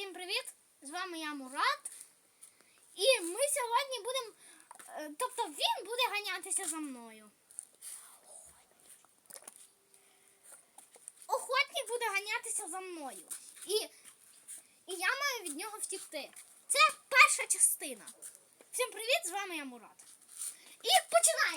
Всім привіт! З вами я Мурат. І ми сьогодні будемо. е, Тобто він буде ганятися за мною. Охотник буде ганятися за мною. І, і я маю від нього втікти. Це перша частина. Всім привіт! З вами я Мурат. І починаємо!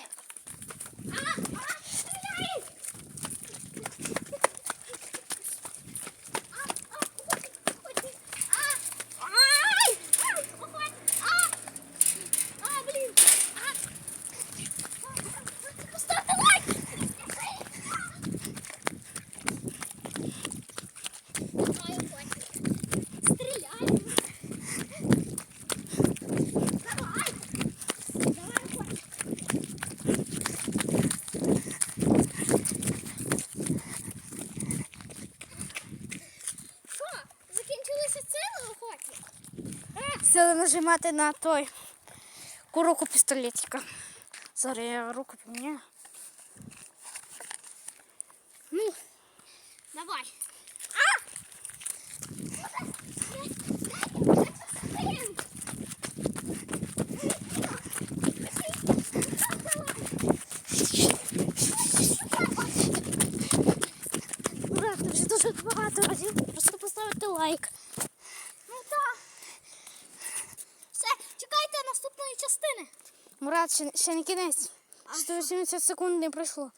Сили нажимати на той курок пістолетика. Зараз я руку поміняю. Ну, давай. Ура, ти вже дуже багато разів просто поставити лайк. Наступної частини. Мурат, ще, ще не кінець. 180 секунд не пройшло.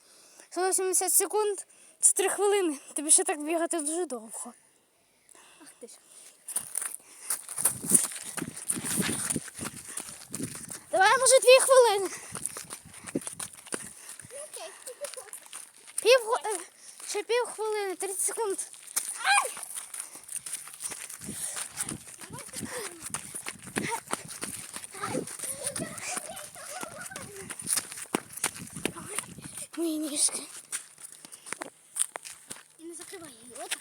180 секунд це 3 хвилини. Тобі ще так бігати дуже довго. Ах ти ж. Давай, може, 2 хвилини. Ну, окей. Пів, е, ще пів хвилини, 30 секунд. мої ніжки. І не закривай її. Отак.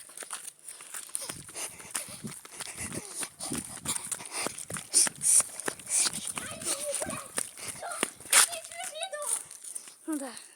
Ну. Да.